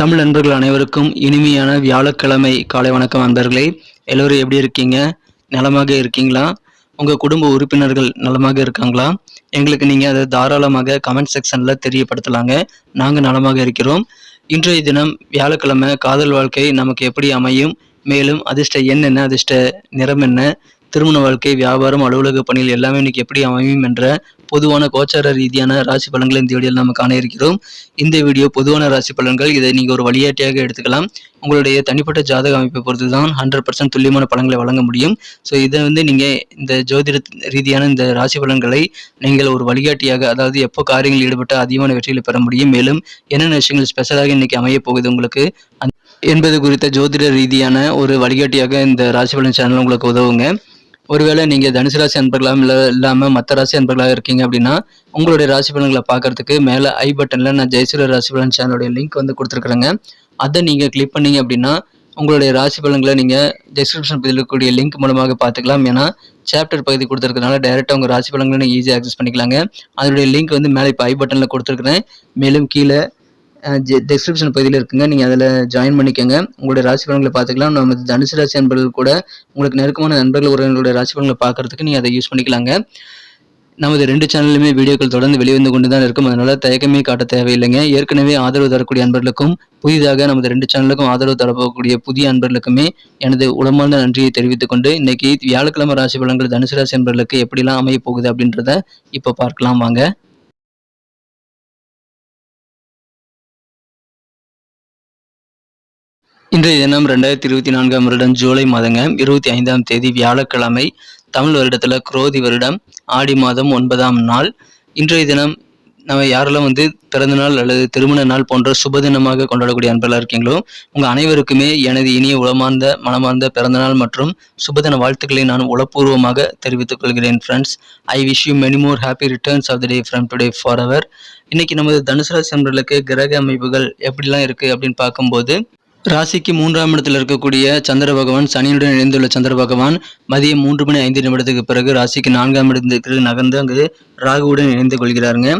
தமிழ் நண்பர்கள் அனைவருக்கும் இனிமையான வியாழக்கிழமை காலை வணக்கம் நண்பர்களே. எல்லோரும் எப்படி இருக்கீங்க? நலமாக இருக்கீங்களா? உங்கள் குடும்ப உறுப்பினர்கள் நலமாக இருக்காங்களா? எங்களுக்கு நீங்கள் அதை தாராளமாக கமெண்ட் செக்ஷனில் தெரியப்படுத்தலாங்க. நாங்கள் நலமாக இருக்கிறோம். இன்றைய தினம் வியாழக்கிழமை காதல் வாழ்க்கை நமக்கு எப்படி அமையும்? மேலும் அதிர்ஷ்ட எண் என்ன? அதிர்ஷ்ட நிறம் என்ன? திருமண வாழ்க்கை வியாபாரம் அலுவலக பணிகள் எல்லாமே இன்னைக்கு எப்படி அமையும் என்ற பொதுவான கோச்சார ரீதியான ராசி பலன்களை இந்த வீடியோவில் நம்ம காண இருக்கிறோம். இந்த வீடியோ பொதுவான ராசி பலன்கள் இதை நீங்கள் ஒரு வழிகாட்டியாக எடுத்துக்கலாம். உங்களுடைய தனிப்பட்ட ஜாதக அமைப்பை பொறுத்து தான் ஹண்ட்ரட் பர்சன்ட் துல்லியமான பலன்களை வழங்க முடியும். ஸோ இதை வந்து நீங்கள் இந்த ஜோதிட ரீதியான இந்த ராசி பலன்களை நீங்கள் ஒரு வழிகாட்டியாக அதாவது எப்போ காரியங்களில் ஈடுபட்டு அதிகமான வெற்றிகளை பெற முடியும் மேலும் என்னென்ன விஷயங்கள் ஸ்பெஷலாக இன்னைக்கு அமைய போகுது உங்களுக்கு என்பது குறித்த ஜோதிட ரீதியான ஒரு வழிகாட்டியாக இந்த ராசி பலன் சேனல் உங்களுக்கு உதவுங்க. ஒருவேளை நீங்கள் தனுசு ராசி அன்பர்களாக இல்லை இல்லாமல் மற்ற ராசி அன்பர்களாக இருக்கீங்க அப்படின்னா உங்களுடைய ராசி பலன்களை பார்க்கறதுக்கு மேலே ஐ பட்டனில் நான் ஜெயசூரிய ராசி பலன் சேனலுடைய லிங்க் வந்து கொடுத்துருக்குறேங்க. அதை நீங்கள் கிளிக் பண்ணீங்க அப்படின்னா உங்களுடைய ராசி பலன்களை நீங்கள் டிஸ்கிரிப்ஷன் பகுதியில் இருக்கக்கூடிய லிங்க் மூலமாக பார்த்துக்கலாம். ஏன்னா சாப்டர் பகுதி கொடுத்துருக்கனால டைரெக்டாக உங்கள் ராசி பலன்களை நீங்கள் ஈஸியாக ஆக்சஸ் பண்ணிக்கலாங்க. அதனுடைய லிங்க் வந்து மேலே இப்போ ஐ பட்டனில் கொடுத்துருக்குறேன். மேலும் கீழே டிஸ்கிரிப்ஷன் பகுதியில் இருக்குங்க. நீங்கள் அதில் ஜாயின் பண்ணிக்கோங்க. உங்களுடைய ராசி பலன்களை பார்த்துக்கலாம். நமது தனுசு ராசி நண்பர்கள் கூட உங்களுக்கு நெருக்கமான நண்பர்கள் உறவினர்களுடைய ராசி பலன்களை பார்க்குறதுக்கு நீங்கள் அதை யூஸ் பண்ணிக்கலாங்க. நமது ரெண்டு சேனலுமே வீடியோக்கள் தொடர்ந்து வெளிவந்து கொண்டு தான் இருக்கும். அதனால தயக்கமே காட்ட தேவையில்லைங்க. ஏற்கனவே ஆதரவு தரக்கூடிய அன்பர்களுக்கும் புதிதாக நமது ரெண்டு சேனலுக்கும் ஆதரவு தரப்போகக்கூடிய புதிய அன்பர்களுக்குமே எனது உளமார்ந்த நன்றியை தெரிவித்துக் கொண்டு இன்னைக்கு வியாழக்கிழமை ராசி பலன்கள் தனுசு ராசி அன்பர்களுக்கு எப்படிலாம் அமைய போகுது அப்படின்றத இப்போ பார்க்கலாம் வாங்க. இன்றைய தினம் ரெண்டாயிரத்தி இருபத்தி நான்காம் வருடம் ஜூலை மாதங்க இருபத்தி ஐந்தாம் தேதி வியாழக்கிழமை தமிழ் வருடத்துல குரோதி வருடம் ஆடி மாதம் ஒன்பதாம் நாள். இன்றைய தினம் நம்ம யாரெல்லாம் வந்து பிறந்த நாள் அல்லது திருமண நாள் போன்ற சுப தினமாக கொண்டாடக்கூடிய அன்பெல்லாம் இருக்கீங்களோ உங்க அனைவருக்குமே எனது இனிய உளமார்ந்த மனமார்ந்த பிறந்தநாள் மற்றும் சுபதின வாழ்த்துக்களை நான் உளப்பூர்வமாக தெரிவித்துக் கொள்கிறேன் friends I wish you many more happy returns of the day from today for அவர் இன்னைக்கு நமது தனுசு ராசி நண்பர்களுக்கு கிரக அமைப்புகள் எப்படிலாம் இருக்கு அப்படின்னு பார்க்கும்போது ராசிக்கு மூன்றாம் இடத்தில் இருக்கக்கூடிய சந்திர பகவான் சனியுடன் இணைந்துள்ள சந்திர பகவான் மதியம் மூன்று மணி ஐந்து நிமிடத்துக்கு பிறகு ராசிக்கு நான்காம் இடத்திற்கு நகர்ந்து அங்கு ராகுவுடன் இணைந்து கொள்கிறாருங்க.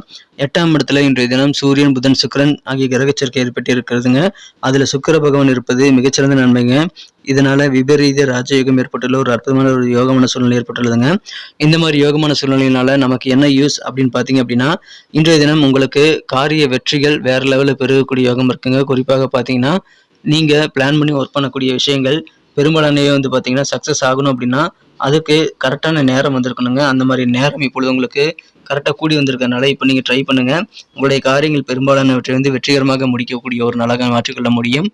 எட்டாம் இடத்துல இன்றைய தினம் சூரியன் புதன் சுக்கரன் ஆகிய கிரகச்சேர்க்கை ஏற்பட்டு இருக்கிறதுங்க அதுல சுக்கிர பகவான் இருப்பது மிகச்சிறந்த நன்மைங்க. இதனால விபரீத ராஜயோகம் ஏற்பட்டுள்ள ஒரு அற்புதமான ஒரு யோகமான சூழ்நிலை ஏற்பட்டுள்ளதுங்க. இந்த மாதிரி யோகமான சூழ்நிலையினால நமக்கு என்ன யூஸ் அப்படின்னு பார்த்தீங்க அப்படின்னா இன்றைய தினம் உங்களுக்கு காரிய வெற்றிகள் வேற லெவலில் பெருகக்கூடிய யோகம் இருக்குங்க. குறிப்பாக பார்த்தீங்கன்னா நீங்கள் பிளான் பண்ணி ஒர்க் பண்ணக்கூடிய விஷயங்கள் பெரும்பாலானவே வந்து பார்த்தீங்கன்னா சக்ஸஸ் ஆகணும் அப்படின்னா அதுக்கு கரெக்டான நேரம் வந்திருக்கணுங்க. அந்த மாதிரி நேரம் இப்பொழுது உங்களுக்கு கரெக்டாக கூடி வந்திருக்கனால இப்போ நீங்கள் ட்ரை பண்ணுங்கள் உங்களுடைய காரியங்கள் பெரும்பாலானவற்றை வந்து வெற்றிகரமாக முடிக்கக்கூடிய ஒரு நாளாக மாற்றிக்கொள்ள முடியும்.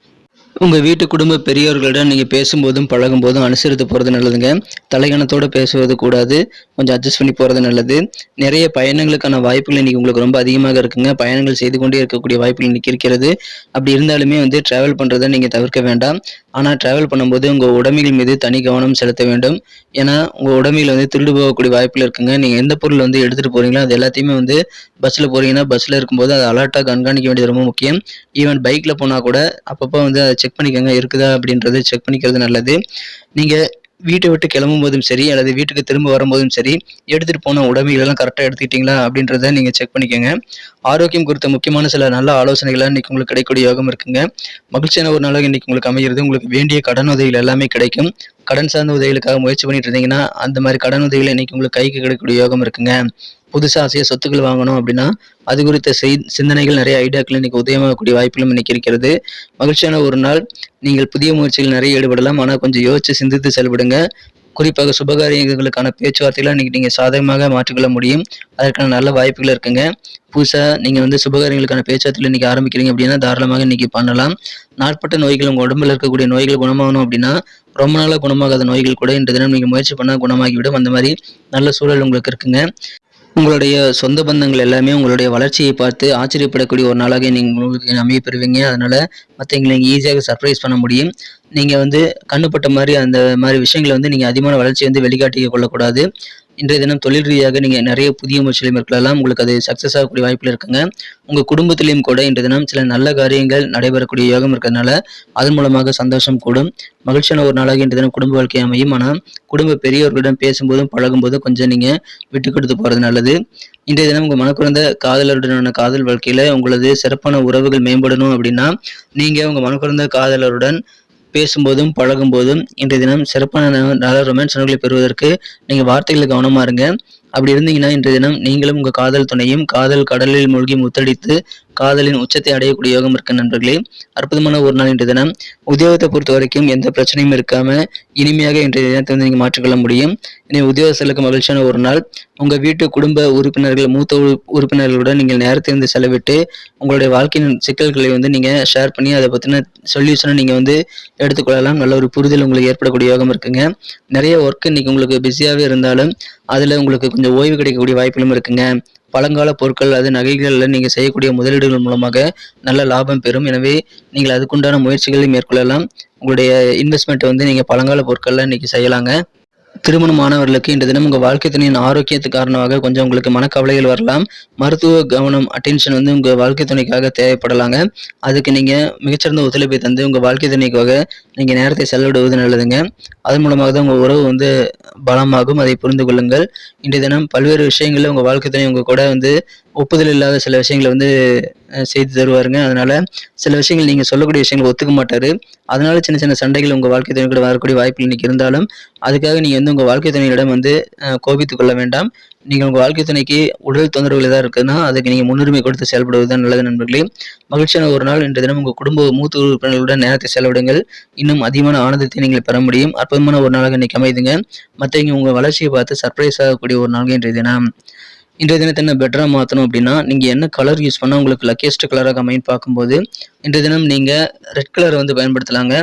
உங்கள் வீட்டு குடும்ப பெரியவர்களிடம் நீங்கள் பேசும்போதும் பழகும்போதும் அனுசரித்து போகிறது நல்லதுங்க. தலைகணத்தோடு பேசுவது கூடாது. கொஞ்சம் அட்ஜஸ்ட் பண்ணி போகிறது நல்லது. நிறைய பயணங்களுக்கான வாய்ப்புகள் இன்றைக்கி உங்களுக்கு ரொம்ப அதிகமாக இருக்குங்க. பயணங்கள் செய்து கொண்டே இருக்கக்கூடிய வாய்ப்புகள் இன்றைக்கி இருக்கிறது. அப்படி இருந்தாலுமே வந்து ட்ராவல் பண்ணுறதை நீங்கள் தவிர்க்க வேண்டாம். ஆனால் ட்ராவல் பண்ணும்போது உங்கள் உடமைகள் மீது தனி கவனம் செலுத்த வேண்டும். ஏன்னா உங்கள் உடமையில் வந்து திருடு போகக்கூடிய வாய்ப்புகள் இருக்குங்க. நீங்கள் எந்த பொருள் வந்து எடுத்துகிட்டு போகிறீங்களோ அது எல்லாத்தையுமே வந்து பஸ்ஸில் போகிறீங்கன்னா பஸ்ஸில் இருக்கும்போது அதை அலர்ட்டாக கண்காணிக்க வேண்டியது ரொம்ப முக்கியம். ஈவன் பைக்கில் போனால் கூட அப்பப்போ வந்து அதை செக் பண்ணிக்கோங்க இருக்குதா அப்படின்றத செக் பண்ணிக்கிறது நல்லது. நீங்கள் வீட்டை விட்டு கிளம்பும் போதும் சரி அல்லது வீட்டுக்கு திரும்ப வரும்போதும் சரி எடுத்துகிட்டு போன உடமைகளெல்லாம் கரெக்டாக எடுத்துக்கிட்டீங்களா அப்படின்றத நீங்கள் செக் பண்ணிக்கோங்க. ஆரோக்கியம் குறித்த முக்கியமான சில நல்ல ஆலோசனைகளை இன்னைக்கு உங்களுக்கு கிடைக்கக்கூடிய யோகம் இருக்குங்க. மகிழ்ச்சியான ஒரு நாளாக இன்னைக்கு உங்களுக்கு அமைகிறது. உங்களுக்கு வேண்டிய கடன் உதவிகள் எல்லாமே கிடைக்கும். கடன் சார்ந்த உதவிகளுக்காக முயற்சி பண்ணிட்டு இருந்தீங்கன்னா அந்த மாதிரி கடன் உதவிகள் இன்னைக்கு உங்களுக்கு கைக்கு கிடைக்கக்கூடிய யோகம் இருக்குங்க. புதுசாக ஆசையாக சொத்துக்கள் வாங்கணும் அப்படின்னா அது குறித்த செய் சிந்தனைகள் நிறைய ஐடியாக்கள் இன்னைக்கு உதயமாகக்கூடிய வாய்ப்புகளும் இன்னைக்கு இருக்கிறது. மகிழ்ச்சியான ஒரு நாள். நீங்கள் புதிய முயற்சிகள் நிறைய ஈடுபடலாம். ஆனால் கொஞ்சம் யோசிச்சு சிந்தித்து செயல்படுங்க. குறிப்பாக சுபகாரியங்களுக்கான பேச்சுவார்த்தைகளை இன்னைக்கு நீங்கள் சாதகமாக மாற்றிக்கொள்ள முடியும். அதற்கான நல்ல வாய்ப்புகள் இருக்குங்க. புதுசாக நீங்கள் வந்து சுபகாரியங்களுக்கான பேச்சுவார்த்தையில் இன்றைக்கி ஆரம்பிக்கிறீங்க அப்படின்னா தாராளமாக இன்றைக்கி பண்ணலாம். நாட்பட்ட நோய்கள் உங்கள் உடம்புல இருக்கக்கூடிய நோய்கள் குணமாகணும் அப்படின்னா ரொம்ப நாளாக குணமாகாத நோய்கள் கூட இன்று தினம் நீங்கள் முயற்சி பண்ணால் குணமாகிவிடும். அந்த மாதிரி நல்ல சூழல் உங்களுக்கு இருக்குங்க. உங்களுடைய சொந்த பந்தங்கள் எல்லாமே உங்களுடைய வளர்ச்சியை பார்த்து ஆச்சரியப்படக்கூடிய ஒரு நாளாக நீங்கள் உங்களுக்கு அமைய பெறுவீங்க. அதனால மற்றவங்களை நீங்கள் ஈஸியாக சர்ப்ரைஸ் பண்ண முடியும். நீங்கள் வந்து கண்ணுப்பட்ட மாதிரி அந்த மாதிரி விஷயங்களை வந்து நீங்கள் அதிகமான வளர்ச்சி வந்து வெளிக்காட்டிக்க கொள்ளக்கூடாது. இன்றைய தினம் தொழில் ரீதியாக நீங்கள் நிறைய புதிய முயற்சிகளை மேற்கொள்ளலாம். உங்களுக்கு அது சக்ஸஸ் ஆகக்கூடிய வாய்ப்புகள் இருக்குங்க. உங்கள் குடும்பத்திலையும் கூட இன்றைய தினம் சில நல்ல காரியங்கள் நடைபெறக்கூடிய யோகம் இருக்கிறதுனால அதன் மூலமாக சந்தோஷம் கூடும். மகிழ்ச்சியான ஒரு நாளாக இன்றைய தினம் குடும்ப வாழ்க்கை அமையும். ஆனால் குடும்ப பெரியவர்களிடம் பேசும்போதும் பழகும்போதும் கொஞ்சம் நீங்கள் விட்டு கொடுத்து போகிறது நல்லது. இன்றைய தினம் உங்கள் மனக்குறந்த காதலருடனான காதல் வாழ்க்கையில் உங்களது சிறப்பான உறவுகள் மேம்படணும் அப்படின்னா நீங்கள் உங்கள் மனக்குறந்த காதலருடன் பேசும்போதும் பழகும்போதும் இன்றைய தினம் சிறப்பான நல்ல ரொமான்ஸ் உணர்வுகளை பெறுவதற்கு நீங்கள் வார்த்தைகளை கவனமாக இருங்க. அப்படி இருந்தீங்கன்னா இன்றைய தினம் நீங்களும் உங்கள் காதல் துணையும் காதல் கடலில் மூழ்கி முத்தடித்து காதலின் உச்சத்தை அடையக்கூடிய யோகம் இருக்க நண்பர்களே. அற்புதமான ஒரு நாள் இன்றைய தினம். உத்தியோகத்தை பொறுத்த வரைக்கும் எந்த பிரச்சனையும் இருக்காம இனிமையாக இன்றைய தினத்தை வந்து நீங்கள் மாற்றிக்கொள்ள முடியும். இனி உத்தியோகஸ்தர்களுக்கு மகிழ்ச்சியான ஒரு நாள். உங்கள் வீட்டு குடும்ப உறுப்பினர்கள் மூத்த உறுப்பினர்களுடன் நீங்கள் நேரத்தை வந்து செலவிட்டு உங்களுடைய வாழ்க்கையின் சிக்கல்களை வந்து நீங்கள் ஷேர் பண்ணி அதை பற்றின சொல்யூஷனை நீங்கள் வந்து எடுத்துக்கொள்ளலாம். நல்ல ஒரு புரிதல் உங்களுக்கு ஏற்படக்கூடிய யோகம் இருக்குங்க. நிறைய ஒர்க் இன்னைக்கு உங்களுக்கு பிஸியாகவே இருந்தாலும் அதில் உங்களுக்கு கொஞ்சம் ஓய்வு கிடைக்கக்கூடிய வாய்ப்புகளும் இருக்குங்க. பழங்கால பொருட்கள் அது நகைகளில் நீங்கள் செய்யக்கூடிய முதலீடுகள் மூலமாக நல்ல லாபம் பெறும். எனவே நீங்கள் அதுக்குண்டான முயற்சிகளை மேற்கொள்ளலாம். உங்களுடைய இன்வெஸ்ட்மெண்ட் வந்து நீங்கள் பழங்கால பொருட்களில் இன்றைக்கி செய்யலாங்க. திருமணமானவர்களுக்கு இன்று தினம் உங்கள் வாழ்க்கை துணையின் ஆரோக்கியத்து காரணமாக கொஞ்சம் உங்களுக்கு மனக்கவலைகள் வரலாம். மருத்துவ கவனம் அட்டென்ஷன் வந்து உங்கள் வாழ்க்கை துணைக்காக தேவைப்படலாங்க. அதுக்கு நீங்கள் மிகச்சிறந்த ஒத்துழைப்பை தந்து உங்கள் வாழ்க்கை துணைக்காக நீங்கள் நேரத்தை செலவிடுவது நல்லதுங்க. அதன் மூலமாக தான் உங்கள் உறவு வந்து பலமாகும். அதை புரிந்து கொள்ளுங்கள் இன்றைய தினம் பல்வேறு விஷயங்களில் உங்கள் வாழ்க்கை துணை உங்கள் கூட வந்து ஒப்புதல் இல்லாத சில விஷயங்களை வந்து செய்து தருவாருங்க. அதனால சில விஷயங்கள் நீங்கள் சொல்லக்கூடிய விஷயங்கள் ஒத்துக்க மாட்டார். அதனால சின்ன சின்ன சண்டைகள் உங்கள் வாழ்க்கை துணை கூட வரக்கூடிய வாய்ப்புகள் இன்றைக்கி இருந்தாலும் அதுக்காக நீங்கள் வந்து உங்கள் வாழ்க்கை துணையிடம் வந்து கோபித்து கொள்ள வேண்டாம். நீங்கள் உங்கள் வாழ்க்கை துணைக்கு உடல் தொந்தரவுகள் ஏதாவது இருக்குதுன்னா அதுக்கு நீங்கள் முன்னுரிமை கொடுத்து செயல்படுவது தான் நல்லது நண்பர்களே. மகிழ்ச்சியான ஒரு நாள் இன்று தினம் உங்கள் குடும்ப மூத்த உறுப்பினர்களுடன் நேரத்தை செலவிடுங்கள். இன்னும் அதிகமான ஆனந்தத்தை நீங்கள் பெற முடியும். அற்புதமான ஒரு நாளாக இன்றைக்கி அமைதுங்க. மற்றவங்க உங்கள் வளர்ச்சியை பார்த்து சர்ப்ரைஸ் ஆகக்கூடிய ஒரு நாள் இன்றைய தினம். இன்றைய தினத்தை என்ன பெட்டராக மாற்றணும் அப்படின்னா நீங்கள் என்ன கலர் யூஸ் பண்ணால் உங்களுக்கு லக்கியஸ்ட் கலராக அமைன்னு பார்க்கும்போது இன்றைய தினம் நீங்கள் ரெட் கலரை வந்து பயன்படுத்தலாங்க.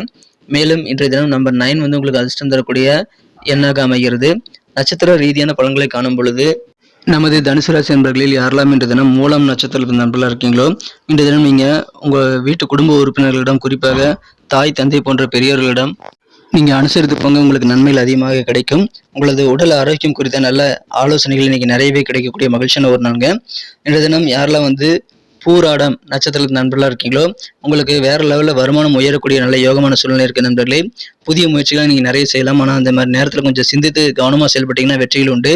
மேலும் இன்றைய தினம் நம்பர் நைன் வந்து உங்களுக்கு அதிர்ஷ்டம் தரக்கூடிய எண்ணாக அமைகிறது. நட்சத்திர ரீதியான பலன்களை காணும் பொழுது நமது தனுசு ராசி நண்பர்களில் யாரெல்லாம் இன்று தினம் மூலம் நட்சத்திரத்தில் நண்பர்களாக இருக்கீங்களோ இன்று தினம் நீங்கள் உங்கள் வீட்டு குடும்ப உறுப்பினர்களிடம் குறிப்பாக தாய் தந்தை போன்ற பெரியவர்களிடம் நீங்கள் அனுசரித்து போங்க உங்களுக்கு நன்மைகள் அதிகமாக கிடைக்கும். உங்களது உடல் ஆரோக்கியம் குறித்த நல்ல ஆலோசனைகள் இன்னைக்கு நிறையவே கிடைக்கக்கூடிய மகிழ்ச்சியான ஒரு நாளுங்க. இன்றைய தினம் யாரெல்லாம் வந்து பூராடம் நட்சத்திரத்து நண்பர்களாக இருக்கீங்களோ உங்களுக்கு வேறு லெவலில் வருமானம் உயரக்கூடிய நல்ல யோகமான சூழ்நிலை இருக்கு நண்பர்களே. புதிய முயற்சிகளை நீங்கள் நிறைய செய்யலாம். ஆனால் அந்த மாதிரி நேரத்தில் கொஞ்சம் சிந்தித்து கவனமாக செயல்பட்டீங்கன்னா வெற்றிகள் உண்டு.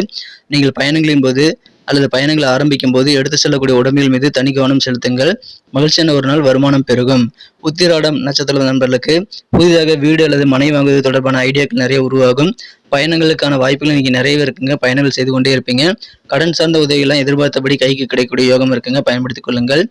நீங்கள் பயணங்களின் போது அல்லது பயணங்களை ஆரம்பிக்கும் போது எடுத்து செல்லக்கூடிய உடம்பில் மீது தனி கவனம் செலுத்துங்கள். மகிழ்ச்சியான ஒரு நாள் வருமானம் பெருகும். உத்திராடம் நட்சத்திர நண்பர்களுக்கு புதிதாக வீடு அல்லது மனை வாங்குவது தொடர்பான ஐடியாக்கள் நிறைய உருவாகும். பயணங்களுக்கான வாய்ப்புகள் இன்னைக்கு நிறையவே இருக்குங்க. பயணங்கள் செய்து கொண்டே இருப்பீங்க. கடன் சார்ந்த உதவிகள்லாம் எதிர்பார்த்தபடி கைக்கு கிடைக்கக்கூடிய யோகம் இருக்குங்க. பயன்படுத்திக் கொள்ளுங்கள்.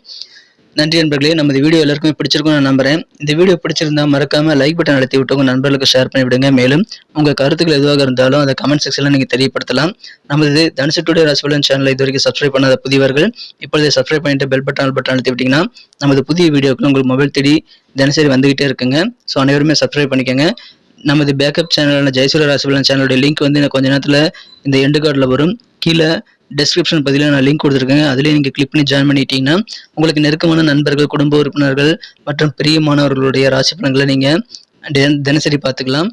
நன்றி நண்பர்களே. நமது வீடியோ எல்லாருக்குமே பிடிச்சிருக்கும் நான் நம்புறேன். இந்த வீடியோ பிடிச்சிருந்தா மறக்காம லைக் பட்டன் அழுத்தி விட்டு உங்க நண்பர்களுக்கு ஷேர் பண்ணி விடுங்க. மேலும் உங்க கருத்துக்கள் எதுவாக இருந்தாலும் அதை கமெண்ட் செக்ஷன்ல நீங்க தெரியப்படுத்தலாம். நமது தனுசு டுடே ராசிபலன் சேனலை இது வரைக்கும் சப்ஸ்கிரைப் பண்ணாத புதியவர்கள் இப்பொழுதே சப்ஸ்கிரைப் பண்ணிட்டு பெல் பட்டன் பட்டன் அழுத்தி விட்டீங்கன்னா நமது புதிய வீடியோக்கள் உங்களுக்கு மொபைல் தேடி தினசரி வந்துகிட்டே இருக்குங்க. ஸோ அனைவருமே சப்ஸ்கிரைப் பண்ணிக்கோங்க. நமது பேக்கப் சேனலான ஜெயசூர ராசிபலன் சேனலுடைய லிங்க் வந்து எனக்கு கொஞ்ச நேரத்தில் இந்த எண்டு கார்டில் வரும். கீழே டிஸ்கிரிப்ஷன் பதிலாக நான் லிங்க் கொடுத்துருக்கேன். அதிலே நீங்கள் கிளிக் பண்ணி ஜாயின் பண்ணிட்டீங்கன்னா உங்களுக்கு நெருக்கமான நண்பர்கள் குடும்ப உறுப்பினர்கள் மற்றும் பிரியமானவர்களுடைய ராசி பலன்களை நீங்கள் தின- தினசரி பார்த்துக்கலாம்.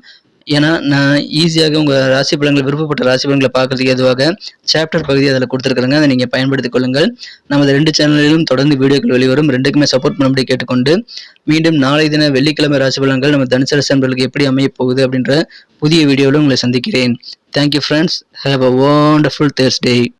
ஏன்னா நான் ஈஸியாக உங்கள் ராசி பலன்கள் விருப்பப்பட்ட ராசி பலன்களை பார்க்கறதுக்கு எதுவாக சாப்டர் பகுதி அதில் கொடுத்துருக்குறேங்க. அதை நீங்கள் பயன்படுத்திக் கொள்ளுங்கள். நமது ரெண்டு சேனலிலும் தொடர்ந்து வீடியோக்கள் வெளிவரும். ரெண்டுக்குமே சப்போர்ட் பண்ணும்படி கேட்டுக்கொண்டு மீண்டும் நாளை தின வெள்ளிக்கிழமை ராசி பலன்கள் நம்ம தனுசு ராசி நண்பர்களுக்கு எப்படி அமையப் போகுது அப்படின்ற புதிய வீடியோவில் உங்களை சந்திக்கிறேன். Thank you friends have a wonderful Thursday